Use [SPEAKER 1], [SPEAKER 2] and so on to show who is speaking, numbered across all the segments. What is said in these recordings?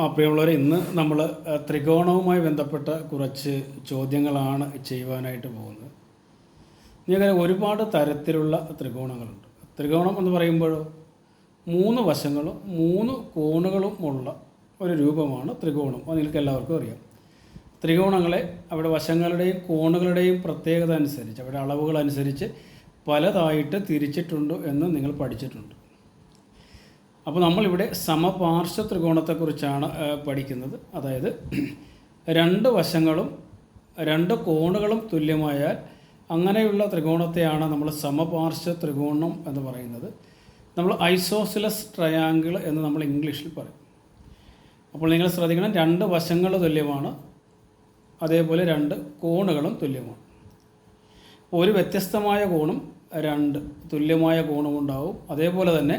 [SPEAKER 1] ആ പ്രിയമുള്ളവരെ ഇന്ന് നമ്മൾ ത്രികോണവുമായി ബന്ധപ്പെട്ട കുറച്ച് ചോദ്യങ്ങളാണ് ചെയ്യുവാനായിട്ട് പോകുന്നത്. ഇങ്ങനെ ഒരുപാട് തരത്തിലുള്ള ത്രികോണങ്ങളുണ്ട്. ത്രികോണം എന്ന് പറയുമ്പോഴോ മൂന്ന് വശങ്ങളും മൂന്ന് കോണുകളും ഉള്ള ഒരു രൂപമാണ് ത്രികോണം. അത് നിങ്ങൾക്ക് എല്ലാവർക്കും അറിയാം. ത്രികോണങ്ങളെ അവിടെ വശങ്ങളുടെയും കോണുകളുടെയും പ്രത്യേകത അനുസരിച്ച് അവിടെ അളവുകൾ അനുസരിച്ച് പലതായിട്ട് തിരിച്ചിട്ടുണ്ട് എന്ന് നിങ്ങൾ പഠിച്ചിട്ടുണ്ട്. അപ്പോൾ നമ്മളിവിടെ സമപാർശ്വ ത്രികോണത്തെക്കുറിച്ചാണ് പഠിക്കുന്നത്. അതായത് രണ്ട് വശങ്ങളും രണ്ട് കോണുകളും തുല്യമായാൽ അങ്ങനെയുള്ള ത്രികോണത്തെയാണ് നമ്മൾ സമപാർശ്വ ത്രികോണം എന്ന് പറയുന്നത്. നമ്മൾ ഐസോസിലസ് ട്രയാങ്കിൾ എന്ന് നമ്മൾ ഇംഗ്ലീഷിൽ പറയും. അപ്പോൾ നിങ്ങൾ ശ്രദ്ധിക്കണം രണ്ട് വശങ്ങൾ തുല്യമാണ് അതേപോലെ രണ്ട് കോണുകളും തുല്യമാണ്. ഒരു വ്യത്യസ്തമായ കോണും രണ്ട് തുല്യമായ കോണും ഉണ്ടാവും. അതേപോലെ തന്നെ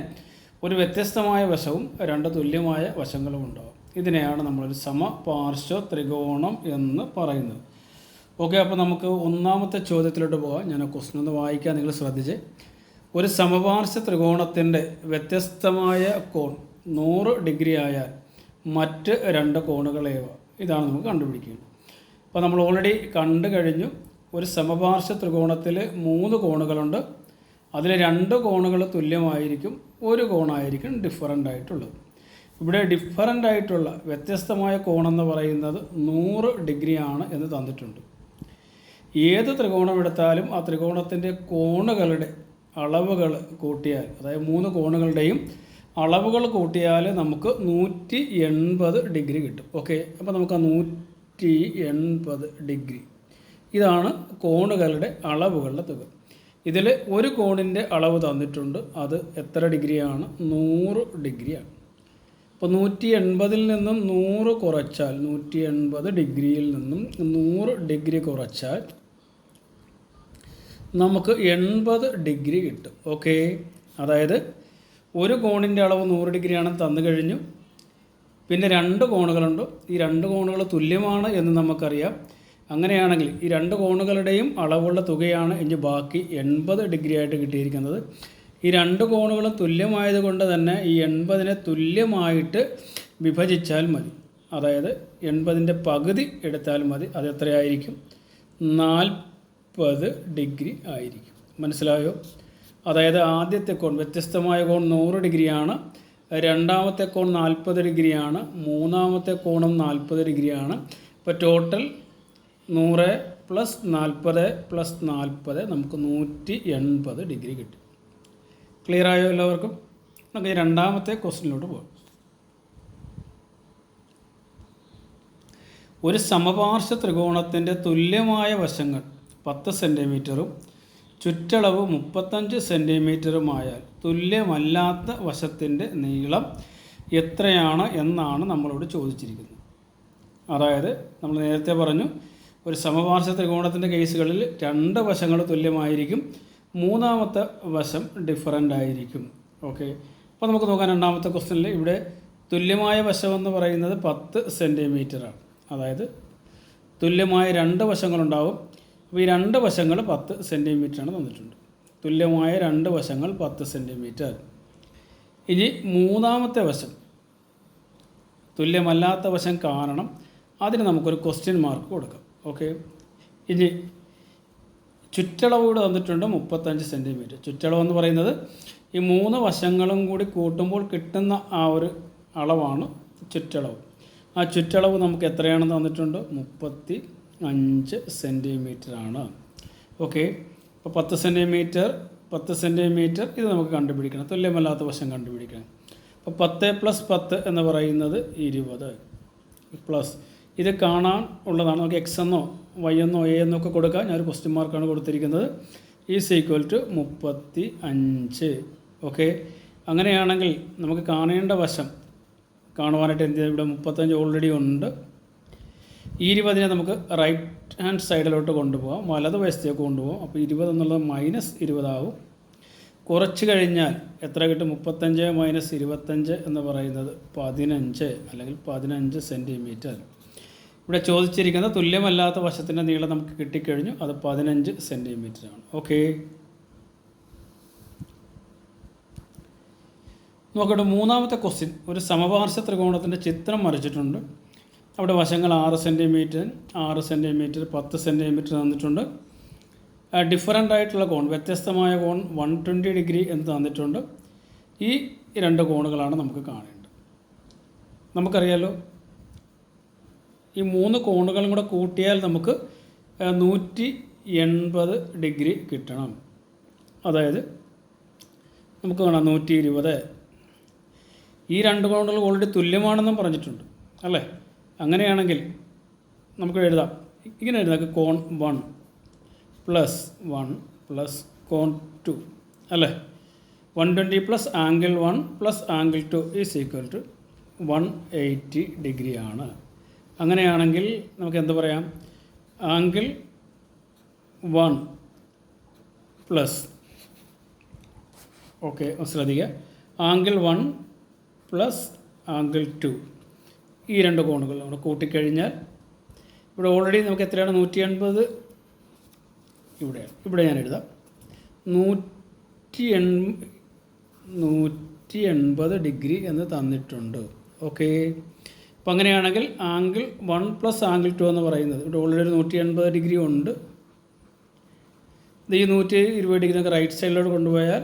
[SPEAKER 1] ഒരു വ്യത്യസ്തമായ വശവും രണ്ട് തുല്യമായ വശങ്ങളും ഉണ്ടാവും. ഇതിനെയാണ് നമ്മളൊരു സമപാർശ്വ ത്രികോണം എന്ന് പറയുന്നത്. ഓക്കെ അപ്പോൾ നമുക്ക് ഒന്നാമത്തെ ചോദ്യത്തിലോട്ട് പോകാം. ഞാൻ ക്വസ്റ്റൻ ഒന്ന് വായിക്കാൻ നിങ്ങൾ ശ്രദ്ധിച്ച്. ഒരു സമപാർശ്വ ത്രികോണത്തിന്റെ വ്യത്യസ്തമായ കോൺ നൂറ് ഡിഗ്രി ആയാൽ മറ്റ് രണ്ട് കോണുകളേവ? ഇതാണ് നമുക്ക് കണ്ടുപിടിക്കേണ്ടത്. അപ്പോൾ നമ്മൾ ഓൾറെഡി കണ്ടു കഴിഞ്ഞു ഒരു സമപാർശ്വ ത്രികോണത്തിൽ മൂന്ന് കോണുകളുണ്ട്. അതിൽ രണ്ട് കോണുകൾ തുല്യമായിരിക്കും ഒരു കോണായിരിക്കും ഡിഫറന്റ് ആയിട്ടുള്ളത്. ഇവിടെ ഡിഫറന്റ് ആയിട്ടുള്ള വ്യത്യസ്തമായ കോണെന്ന് പറയുന്നത് നൂറ് ഡിഗ്രിയാണ് എന്ന് തന്നിട്ടുണ്ട്. ഏത് ത്രികോണം എടുത്താലും ആ ത്രികോണത്തിന്റെ കോണുകളുടെ അളവുകൾ കൂട്ടിയാൽ അതായത് മൂന്ന് കോണുകളുടെയും അളവുകൾ കൂട്ടിയാൽ നമുക്ക് നൂറ്റി എൺപത് ഡിഗ്രി കിട്ടും. ഓക്കെ അപ്പോൾ നമുക്ക് ആ നൂറ്റി എൺപത് ഡിഗ്രി ഇതാണ് കോണുകളുടെ അളവുകളുടെ തുക. ഇതിൽ ഒരു കോണിന്റെ അളവ് തന്നിട്ടുണ്ട്. അത് എത്ര ഡിഗ്രിയാണ്? നൂറ് ഡിഗ്രിയാണ്. അപ്പോൾ നൂറ്റി എൺപതിൽ നിന്നും നൂറ് കുറച്ചാൽ നൂറ്റി എൺപത് ഡിഗ്രിയിൽ നിന്നും നൂറ് ഡിഗ്രി കുറച്ചാൽ നമുക്ക് എൺപത് ഡിഗ്രി കിട്ടും. ഓക്കെ? അതായത് ഒരു കോണിന്റെ അളവ് നൂറ് ഡിഗ്രിയാണ് തന്നു കഴിഞ്ഞു. പിന്നെ രണ്ട് കോണുകളുണ്ട്. ഈ രണ്ട് കോണുകൾ തുല്യമാണ് എന്ന് നമുക്കറിയാം. അങ്ങനെയാണെങ്കിൽ ഈ രണ്ട് കോണുകളുടെയും അളവുള്ള തുകയാണ് ഇനി ബാക്കി എൺപത് ഡിഗ്രി ആയിട്ട് കിട്ടിയിരിക്കുന്നത്. ഈ രണ്ട് കോണുകളും തുല്യമായതുകൊണ്ട് തന്നെ ഈ എൺപതിനെ തുല്യമായിട്ട് വിഭജിച്ചാൽ മതി. അതായത് എൺപതിന്റെ പകുതി എടുത്താൽ മതി. അത് എത്രയായിരിക്കും? നാൽപ്പത് ഡിഗ്രി ആയിരിക്കും. മനസ്സിലായോ? അതായത് ആദ്യത്തെ കോൺ വ്യത്യസ്തമായ കോൺ നൂറ് ഡിഗ്രിയാണ്. രണ്ടാമത്തെ കോൺ നാൽപ്പത് ഡിഗ്രിയാണ്. മൂന്നാമത്തെ കോണും നാൽപ്പത് ഡിഗ്രിയാണ്. ഇപ്പോൾ ടോട്ടൽ നൂറ് പ്ലസ് നാൽപ്പത് പ്ലസ് നാൽപ്പത് നമുക്ക് നൂറ്റി എൺപത് ഡിഗ്രി കിട്ടി. ക്ലിയർ ആയോ എല്ലാവർക്കും? നമുക്ക് രണ്ടാമത്തെ ക്വസ്റ്റിനിലോട്ട് പോകാം. ഒരു സമപാർശ്വ ത്രികോണത്തിന്റെ തുല്യമായ വശങ്ങൾ പത്ത് സെന്റിമീറ്ററും ചുറ്റളവ് മുപ്പത്തഞ്ച് സെന്റിമീറ്ററുമായാൽ തുല്യമല്ലാത്ത വശത്തിന്റെ നീളം എത്രയാണ് എന്നാണ് നമ്മളോട് ചോദിച്ചിരിക്കുന്നത്. അതായത് നമ്മൾ നേരത്തെ പറഞ്ഞു ഒരു സമപാർശ്വ ത്രികോണത്തിന്റെ കേസുകളിൽ രണ്ട് വശങ്ങൾ തുല്യമായിരിക്കും. മൂന്നാമത്തെ വശം ഡിഫറന്റ് ആയിരിക്കും. ഓക്കെ അപ്പോൾ നമുക്ക് നോക്കാം രണ്ടാമത്തെ ക്വസ്റ്റ്യനിൽ ഇവിടെ തുല്യമായ വശമെന്ന് പറയുന്നത് പത്ത് സെന്റിമീറ്ററാണ് അതായത് തുല്യമായ രണ്ട് വശങ്ങളുണ്ടാവും. അപ്പോൾ ഈ രണ്ട് വശങ്ങൾ പത്ത് സെന്റിമീറ്ററാണ് തന്നിട്ടുണ്ട്. തുല്യമായ രണ്ട് വശങ്ങൾ പത്ത് സെന്റിമീറ്റർ ഇനി മൂന്നാമത്തെ വശം. തുല്യമല്ലാത്ത വശം കാണണം. അതിന് നമുക്കൊരു ക്വസ്റ്റ്യൻ മാർക്ക് കൊടുക്കാം. ഓക്കെ. ഇനി ചുറ്റളവ് കൂടെ തന്നിട്ടുണ്ട് മുപ്പത്തഞ്ച് സെന്റിമീറ്റർ ചുറ്റളവ് എന്ന് പറയുന്നത് ഈ മൂന്ന് വശങ്ങളും കൂടി കൂട്ടുമ്പോൾ കിട്ടുന്ന ആ ഒരു അളവാണ് ചുറ്റളവ്. ആ ചുറ്റളവ് നമുക്ക് എത്രയാണെന്ന് തന്നിട്ടുണ്ട്? മുപ്പത്തി അഞ്ച് സെന്റിമീറ്റർ ആണ് ഓക്കെ. അപ്പോൾ പത്ത് സെന്റിമീറ്റർ പത്ത് സെന്റിമീറ്റർ ഇത് നമുക്ക് കണ്ടുപിടിക്കണം. തുല്യമല്ലാത്ത വശം കണ്ടുപിടിക്കണം. അപ്പോൾ പത്ത് പ്ലസ് പത്ത് എന്ന് പറയുന്നത് ഇരുപത്. പ്ലസ് ഇത് കാണാൻ ഉള്ളതാണ്. നമുക്ക് എക്സ് എന്നോ വൈ എന്നോ എ എന്നോ ഒക്കെ കൊടുക്കാം. ഞാനൊരു ക്വസ്റ്റ്യൻ മാർക്കാണ് കൊടുത്തിരിക്കുന്നത്. ഈസ് ഈക്വൽ ടു മുപ്പത്തി അഞ്ച് ഓക്കെ അങ്ങനെയാണെങ്കിൽ നമുക്ക് കാണേണ്ട വശം കാണുവാനായിട്ട് എന്ത്? ഇവിടെ മുപ്പത്തഞ്ച് ഓൾറെഡി ഉണ്ട്. ഇരുപതിനെ നമുക്ക് റൈറ്റ് ഹാൻഡ് സൈഡിലോട്ട് കൊണ്ടുപോകാം. വലത് വശത്തേക്ക് കൊണ്ടുപോകാം. അപ്പോൾ ഇരുപത് എന്നുള്ളത് മൈനസ് ഇരുപതാവും കുറച്ച് കഴിഞ്ഞാൽ എത്ര കിട്ടും? മുപ്പത്തഞ്ച് മൈനസ് ഇരുപത്തഞ്ച് എന്ന് പറയുന്നത് പതിനഞ്ച് അല്ലെങ്കിൽ പതിനഞ്ച് സെന്റിമീറ്റർ ഇവിടെ ചോദിച്ചിരിക്കുന്ന തുല്യമല്ലാത്ത വശത്തിന്റെ നീളം നമുക്ക് കിട്ടിക്കഴിഞ്ഞു. അത് പതിനഞ്ച് ആണ് ഓക്കെ നോക്കട്ടെ മൂന്നാമത്തെ ക്വസ്റ്റ്യൻ ഒരു സമപാർശ്വ ത്രികോണത്തിന്റെ ചിത്രം വരച്ചിട്ടുണ്ട്. അവിടെ വശങ്ങൾ ആറ് സെന്റിമീറ്റർ ആറ് സെന്റിമീറ്റർ പത്ത് സെന്റിമീറ്റർ തന്നിട്ടുണ്ട്. ഡിഫറന്റ് ആയിട്ടുള്ള കോൺ വ്യത്യസ്തമായ കോൺ വൺ ട്വന്റി ഡിഗ്രി എന്ന് തന്നിട്ടുണ്ട്. ഈ രണ്ട് കോണുകളാണ് നമുക്ക് കാണേണ്ടത്. നമുക്കറിയാലോ ഈ മൂന്ന് കോണുകളും കൂടെ കൂട്ടിയാൽ നമുക്ക് നൂറ്റി എൺപത് ഡിഗ്രി കിട്ടണം. അതായത് നമുക്ക് കാണാം നൂറ്റി ഇരുപത് ഈ രണ്ട് കോണുകൾ ഓൾറെഡി തുല്യമാണെന്നും പറഞ്ഞിട്ടുണ്ട് അല്ലേ? അങ്ങനെയാണെങ്കിൽ നമുക്ക് എഴുതാം. ഇങ്ങനെ എഴുതാം കോൺ വൺ പ്ലസ് വൺ പ്ലസ് കോൺ ടു അല്ലേ? One twenty plus angle one plus angle two is equal to one eighty degree ആണ് അങ്ങനെയാണെങ്കിൽ നമുക്ക് എന്ത് പറയാം? Angle one plus. ഓക്കെ ശ്രദ്ധിക്കുക. Angle one plus angle two. ഈ രണ്ട് കോണുകൾ നമ്മൾ കൂട്ടിക്കഴിഞ്ഞാൽ ഇവിടെ ഓൾറെഡി നമുക്ക് എത്രയാണ്? നൂറ്റി എൺപത് ഇവിടെ ഇവിടെ ഞാൻ എഴുതാം. നൂറ്റി എൺ നൂറ്റി എൺപത് ഡിഗ്രി എന്ന് തന്നിട്ടുണ്ട്. ഓക്കെ. അപ്പം അങ്ങനെയാണെങ്കിൽ angle one plus angle two എന്ന് പറയുന്നത്. ഇവിടെ ഓൾറെഡി ഒരു നൂറ്റി എൺപത് ഡിഗ്രി ഉണ്ട്. ഇത് ഈ നൂറ്റി ഇരുപത് ഡിഗ്രി നമുക്ക് റൈറ്റ് സൈഡിലോട്ട് കൊണ്ടുപോയാൽ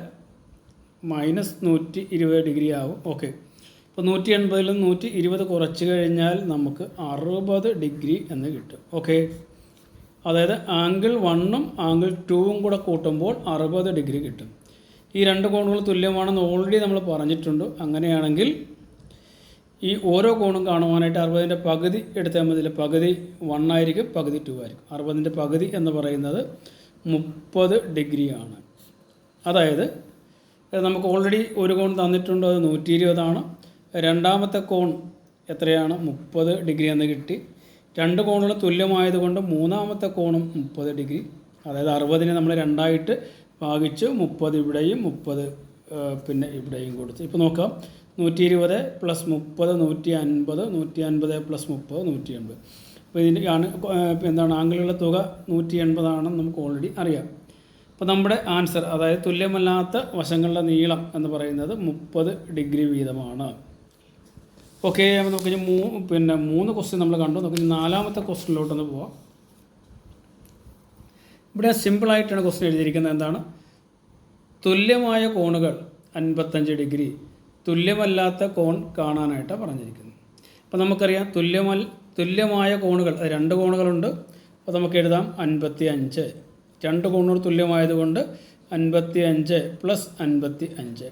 [SPEAKER 1] മൈനസ് നൂറ്റി ഇരുപത് ഡിഗ്രി ആവും. ഓക്കെ അപ്പോൾ നൂറ്റി എൺപതിൽ നൂറ്റി ഇരുപത് കുറച്ച് കഴിഞ്ഞാൽ നമുക്ക് അറുപത് ഡിഗ്രി എന്ന് കിട്ടും. ഓക്കെ അതായത് ആംഗിൾ വണ്ണും ആംഗിൾ ടൂവും കൂടെ കൂട്ടുമ്പോൾ അറുപത് ഡിഗ്രി കിട്ടും. ഈ രണ്ട് കോണുകൾ തുല്യമാണെന്ന് ഓൾറെഡി നമ്മൾ പറഞ്ഞിട്ടുണ്ട്. അങ്ങനെയാണെങ്കിൽ ഈ ഓരോ കോണും കാണുവാനായിട്ട് അറുപതിന്റെ പകുതി എടുത്താൽ മതി. പകുതി വൺ ആയിരിക്കും പകുതി ടു ആയിരിക്കും. അറുപതിന്റെ പകുതി എന്ന് പറയുന്നത് മുപ്പത് ഡിഗ്രിയാണ് അതായത് നമുക്ക് ഓൾറെഡി ഒരു കോൺ തന്നിട്ടുണ്ട് അത് നൂറ്റി ഇരുപതാണ് രണ്ടാമത്തെ കോൺ എത്രയാണ്? മുപ്പത് ഡിഗ്രി എന്ന് കിട്ടി. രണ്ട് കോണുകൾ തുല്യമായതുകൊണ്ട് മൂന്നാമത്തെ കോണും മുപ്പത് ഡിഗ്രി അതായത് അറുപതിനെ നമ്മൾ രണ്ടായിട്ട് ഭാഗിച്ച് മുപ്പത് ഇവിടെയും മുപ്പത് പിന്നെ ഇവിടെയും കൊടുത്ത്. ഇപ്പോൾ നോക്കാം. നൂറ്റി ഇരുപത് പ്ലസ് മുപ്പത് നൂറ്റി അൻപത് നൂറ്റി അൻപത് പ്ലസ് മുപ്പത് നൂറ്റി എൺപത് അപ്പോൾ ഇതിന്റെ ആണ് എന്താണ് ആംഗിളുകളുടെ തുക നൂറ്റി എൺപതാണെന്ന് നമുക്ക് ഓൾറെഡി അറിയാം. അപ്പോൾ നമ്മുടെ ആൻസർ അതായത് തുല്യമല്ലാത്ത വശങ്ങളുടെ നീളം എന്ന് പറയുന്നത് മുപ്പത് ഡിഗ്രി വീതമാണ്. ഓക്കെ അപ്പോൾ നമുക്ക് മൂ പിന്നെ മൂന്ന് ക്വസ്റ്റ്യൻ നമ്മൾ കണ്ടു. നമുക്ക് നാലാമത്തെ ക്വസ്റ്റ്യനിലോട്ടൊന്ന് പോവാം. ഇവിടെ സിമ്പിളായിട്ടാണ് ക്വസ്റ്റ്യൻ എഴുതിയിരിക്കുന്നത്. എന്താണ്? തുല്യമായ കോണുകൾ അൻപത്തഞ്ച് ഡിഗ്രി തുല്യമല്ലാത്ത കോൺ കാണാനായിട്ടാണ് പറഞ്ഞിരിക്കുന്നത്. അപ്പോൾ നമുക്കറിയാം തുല്യമൽ തുല്യമായ കോണുകൾ രണ്ട് കോണുകളുണ്ട്. അപ്പോൾ നമുക്ക് എഴുതാം അൻപത്തി അഞ്ച് രണ്ട് കോണുകൾ തുല്യമായതുകൊണ്ട് അൻപത്തി അഞ്ച് പ്ലസ് അൻപത്തി അഞ്ച്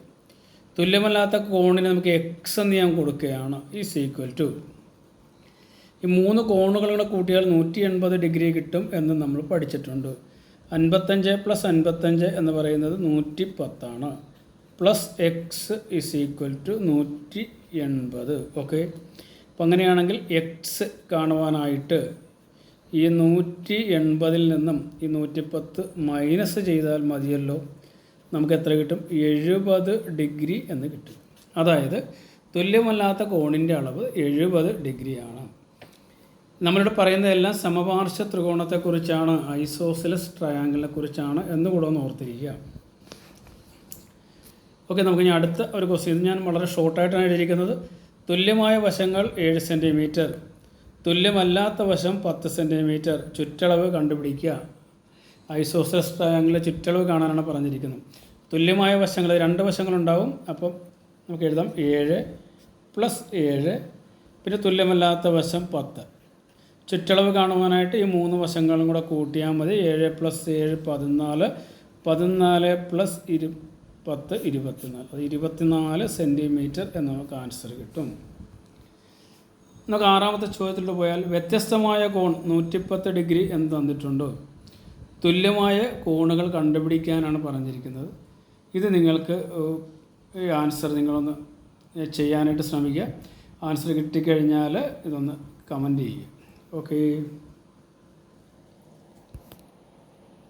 [SPEAKER 1] തുല്യമല്ലാത്ത കോണിന് നമുക്ക് എക്സ് എന്ന് ഞാൻ കൊടുക്കുകയാണ്. ഈ സീക്വൽ ടു ഈ മൂന്ന് കോണുകളുടെ കൂട്ടിയാൽ നൂറ്റി എൺപത് ഡിഗ്രി കിട്ടും എന്ന് നമ്മൾ പഠിച്ചിട്ടുണ്ട്. അൻപത്തഞ്ച് പ്ലസ് അൻപത്തഞ്ച് എന്ന് പറയുന്നത് നൂറ്റി പത്താണ് plus X is equal to നൂറ്റി എൺപത് ഓക്കെ അപ്പം അങ്ങനെയാണെങ്കിൽ എക്സ് കാണുവാനായിട്ട് ഈ നൂറ്റി എൺപതിൽ നിന്നും ഈ നൂറ്റിപ്പത്ത് മൈനസ് ചെയ്താൽ മതിയല്ലോ. നമുക്ക് എത്ര കിട്ടും? എഴുപത് ഡിഗ്രി എന്ന് കിട്ടും. അതായത് തുല്യമല്ലാത്ത കോണിന്റെ അളവ് എഴുപത് ഡിഗ്രിയാണ്. നമ്മളിവിടെ പറയുന്നതെല്ലാം സമപാർശ്വ ത്രികോണത്തെക്കുറിച്ചാണ് ഐസോസിലസ് ട്രയാങ്കിളിനെ കുറിച്ചാണ് എന്ന് കൂടെ ഒന്ന് ഓർത്തിരിക്കുക. ഓക്കെ നമുക്ക് ഇനി അടുത്ത ഒരു ക്വസ്റ്റ്യൻ ഞാൻ വളരെ ഷോർട്ടായിട്ടാണ് എഴുതിയിരിക്കുന്നത്. തുല്യമായ വശങ്ങൾ ഏഴ് സെന്റിമീറ്റർ തുല്യമല്ലാത്ത വശം പത്ത് സെന്റിമീറ്റർ ചുറ്റളവ് കണ്ടുപിടിക്കുക. ഐസോസസ് ട്രയാങ്കിളിലെ ചുറ്റളവ് കാണാനാണ് പറഞ്ഞിരിക്കുന്നത്. തുല്യമായ വശങ്ങൾ രണ്ട് വശങ്ങളുണ്ടാവും. അപ്പം നമുക്ക് എഴുതാം. ഏഴ് പ്ലസ് ഏഴ് പിന്നെ തുല്യമല്ലാത്ത വശം പത്ത്. ചുറ്റളവ് കാണുവാനായിട്ട് ഈ മൂന്ന് വശങ്ങളും കൂടെ കൂട്ടിയാൽ മതി. ഏഴ് പ്ലസ് ഏഴ് പതിനാല്. പതിനാല് പ്ലസ് ഇരു പത്ത് ഇരുപത്തിനാല്. അത് ഇരുപത്തിനാല് സെന്റിമീറ്റർ എന്ന് നമുക്ക് ആൻസർ കിട്ടും. നമുക്ക് ആറാമത്തെ ചോദ്യത്തിലോട്ട് പോയാൽ വ്യത്യസ്തമായ കോൺ നൂറ്റിപ്പത്ത് ഡിഗ്രി എന്ന് തന്നിട്ടുണ്ട്. തുല്യമായ കോണുകൾ കണ്ടുപിടിക്കാനാണ് പറഞ്ഞിരിക്കുന്നത്. ഇത് നിങ്ങൾക്ക് ഈ ആൻസർ നിങ്ങളൊന്ന് ചെയ്യാനായിട്ട് ശ്രമിക്കുക. ആൻസർ കിട്ടിക്കഴിഞ്ഞാൽ ഇതൊന്ന് കമന്റ് ചെയ്യുക. ഓക്കേ